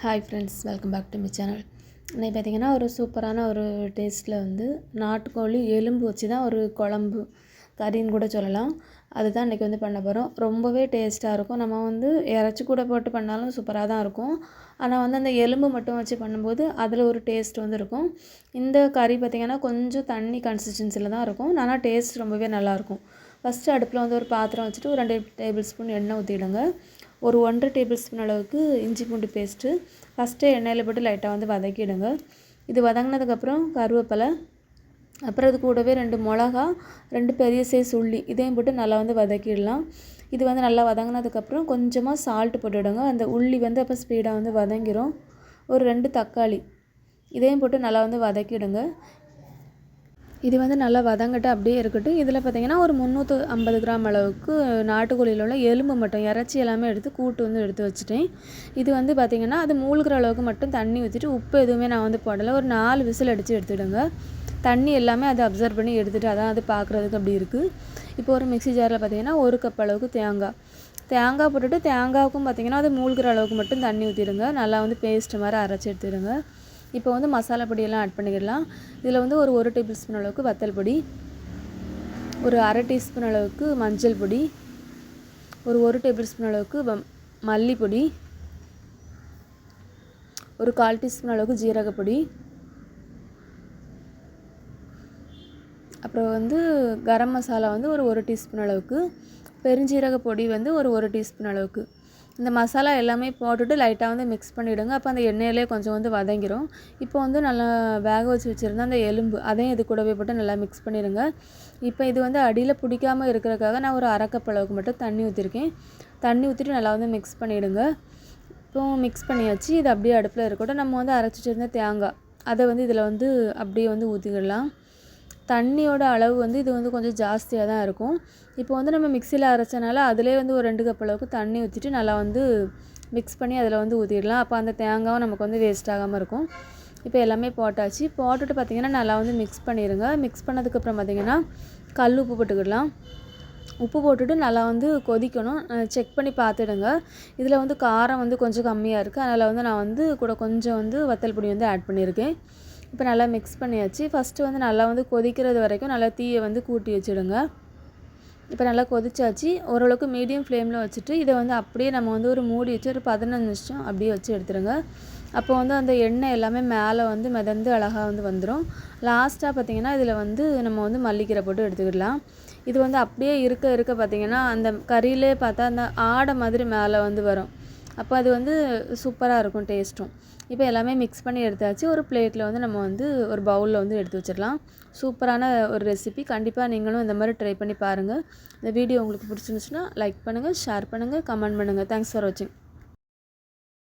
Hi friends welcome back to my channel இன்னைக்கு பார்த்திங்கன்னா ஒரு சூப்பரான ஒரு டேஸ்ட்டில் வந்து நாட்டுக்கோழி எலும்பு வச்சு தான் ஒரு குழம்பு கறின்னு கூட சொல்லலாம். அதுதான் இன்றைக்கி வந்து பண்ண போகிறோம் ரொம்பவே டேஸ்ட்டாக இருக்கும். நம்ம வந்து இறச்சி கூட போட்டு பண்ணாலும் சூப்பராக தான் இருக்கும். ஆனால் வந்து அந்த எலும்பு மட்டும் வச்சு பண்ணும்போது அதில் ஒரு டேஸ்ட் வந்து இருக்கும். இந்த கறி பார்த்திங்கன்னா கொஞ்சம் தண்ணி கன்சிஸ்டன்சியில் தான் இருக்கும். ஆனால் டேஸ்ட் ரொம்பவே நல்லாயிருக்கும் ஃபஸ்ட்டு அடுப்பில் வந்து ஒரு பாத்திரம் வச்சுட்டு ஒரு ரெண்டு டேபிள் ஸ்பூன் எண்ணெய் ஊற்றிடுங்க ஒரு ஒன்றரை டேபிள் ஸ்பூன் அளவுக்கு இஞ்சி பூண்டு பேஸ்ட்டு. ஃபஸ்ட்டு எண்ணெயில் போட்டு லைட்டாக வந்து வதக்கிடுங்க. இது வதங்கினதுக்கப்புறம் கருவேப்பிலை அப்புறம் அது கூடவே ரெண்டு மிளகா ரெண்டு பெரிய சைஸ் உள்ளி இதையும் போட்டு நல்லா வந்து வதக்கிடலாம். இது வந்து நல்லா வதங்கினதுக்கப்புறம் கொஞ்சமாக சால்ட்டு போட்டுவிடுங்க அந்த உள்ளி வந்து அப்போ ஸ்பீடாக வந்து வதங்கிரும். ஒரு ரெண்டு தக்காளி இதையும் போட்டு நல்லா வந்து வதக்கிடுங்க. இது வந்து நல்லா வதங்கட்டு அப்படியே இருக்கட்டும். இதில் பார்த்தீங்கன்னா ஒரு முந்நூற்று ஐம்பது கிராம் அளவுக்கு நாட்டுக்கோழியில் உள்ள எலும்பு மட்டும் இறச்சி எல்லாமே எடுத்து கூட்டு வந்து எடுத்து வச்சுட்டேன். இது வந்து பார்த்திங்கன்னா அது மூழ்கிற அளவுக்கு மட்டும் தண்ணி ஊற்றிட்டு உப்பு எதுவுமே நான் வந்து போடலை. ஒரு நாலு விசில் அடித்து எடுத்துடுங்க. தண்ணி எல்லாமே அதை அப்சர்வ் பண்ணி எடுத்துகிட்டு அதான் அது பார்க்குறதுக்கு அப்படி இருக்குது இப்போ ஒரு மிக்சி ஜாரில் பார்த்திங்கன்னா ஒரு கப் அளவுக்கு தேங்காய். தேங்காய் போட்டுட்டு தேங்காவுக்கும் பார்த்திங்கன்னா அது மூழ்கிற அளவுக்கு மட்டும் தண்ணி ஊற்றிடுங்க. நல்லா வந்து பேஸ்ட் மாதிரி அரைச்சி எடுத்துடுங்க. இப்போ வந்து மசாலா பொடியெல்லாம் ஆட் பண்ணிக்கிடலாம் இதில் வந்து ஒரு ஒரு டேபிள் ஸ்பூன் அளவுக்கு வத்தல் பொடி ஒரு அரை டீஸ்பூன் அளவுக்கு மஞ்சள் பொடி ஒரு ஒரு டேபிள் ஸ்பூன் அளவுக்கு மல்லிப்பொடி ஒரு கால் டீஸ்பூன் அளவுக்கு ஜீரகப்பொடி அப்புறம் வந்து கரம் மசாலா வந்து ஒரு ஒரு டீஸ்பூன் அளவுக்கு பெருஞ்சீரக பொடி வந்து ஒரு ஒரு டீஸ்பூன் அளவுக்கு. இந்த மசாலா எல்லாமே போட்டுட்டு லைட்டாக வந்து மிக்ஸ் பண்ணிவிடுங்க அப்போ அந்த எண்ணெயிலே கொஞ்சம் வந்து வதங்கிரும். இப்போ வந்து நல்லா வேக வச்சு வச்சுருந்த அந்த எலும்பு அதையும் இது கூடவே போட்டு நல்லா மிக்ஸ் பண்ணிடுங்க. இப்போ இது வந்து அடியில் பிடிக்காமல் இருக்கிறதுக்காக நான் ஒரு அரைக்கப் அளவுக்கு மட்டும் தண்ணி ஊற்றிருக்கேன் தண்ணி ஊற்றிட்டு நல்லா வந்து மிக்ஸ் பண்ணிவிடுங்க இப்போ மிக்ஸ் பண்ணியாச்சு. இது அப்படியே அடுப்பில் இருக்கட்டும். நம்ம வந்து அரைச்சிட்டு இருந்த தேங்காய் அதை வந்து இதில் வந்து அப்படியே வந்து ஊற்றிக்கிடலாம் தண்ணியோட அளவு வந்து இது வந்து கொஞ்சம் ஜாஸ்தியாக தான் இருக்கும். இப்போ வந்து நம்ம மிக்சியில் அரைச்சனால அதிலே வந்து ஒரு ரெண்டு கப் அளவுக்கு தண்ணி ஊற்றிட்டு நல்லா வந்து மிக்ஸ் பண்ணி அதில் வந்து ஊற்றிடலாம் அப்போ அந்த தேங்காவும் நமக்கு வந்து வேஸ்ட் ஆகாமல் இருக்கும். இப்போ எல்லாமே போட்டாச்சு. போட்டுட்டு பார்த்திங்கன்னா நல்லா வந்து மிக்ஸ் பண்ணிடுங்க மிக்ஸ் பண்ணதுக்கப்புறம் பார்த்திங்கன்னா கல் உப்பு போட்டுக்கிடலாம். உப்பு போட்டுட்டு நல்லா வந்து கொதிக்கணும். செக் பண்ணி பார்த்துடுங்க. இதில் வந்து காரம் வந்து கொஞ்சம் கம்மியாக இருக்குது அதனால் வந்து நான் வந்து கூட கொஞ்சம் வந்து வத்தல் பொடி வந்து ஆட் பண்ணியிருக்கேன். இப்போ நல்லா மிக்ஸ் பண்ணியாச்சு. ஃபஸ்ட்டு வந்து நல்லா வந்து கொதிக்கிறது வரைக்கும் நல்லா தீயை வந்து கூட்டி வச்சுடுங்க. இப்போ நல்லா கொதிச்சாச்சு. ஓரளவுக்கு மீடியம் ஃப்ளேமில் வச்சுட்டு இதை வந்து அப்படியே நம்ம வந்து ஒரு மூடி வச்சு ஒரு பதினஞ்சு நிமிஷம் அப்படியே வச்சு எடுத்துருங்க அப்போ வந்து அந்த எண்ணெய் எல்லாமே மேலே வந்து மிதந்து அழகாக வந்து வந்துடும் லாஸ்ட்டாக பார்த்திங்கன்னா இதில் வந்து நம்ம வந்து மல்லிக்கீரை போட்டு எடுத்துக்கிடலாம். இது வந்து அப்படியே இருக்க இருக்க பார்த்திங்கன்னா அந்த கறியிலே பார்த்தா அந்த ஆடை மாதிரி மேலே வந்து வரும். அப்போ அது வந்து சூப்பராக இருக்கும் டேஸ்ட்டும். இப்போ எல்லாமே மிக்ஸ் பண்ணி எடுத்தாச்சு. ஒரு பிளேட்டில் வந்து நம்ம வந்து ஒரு பவுலில் வந்து எடுத்து வச்சிடலாம். சூப்பரான ஒரு ரெசிபி கண்டிப்பாக நீங்களும் இந்த மாதிரி ட்ரை பண்ணி பாருங்கள் இந்த வீடியோ உங்களுக்கு பிடிச்சிருந்துச்சுன்னா லைக் பண்ணுங்கள் ஷேர் பண்ணுங்கள் கமெண்ட் பண்ணுங்கள் தேங்க்ஸ் ஃபார் வாட்சிங்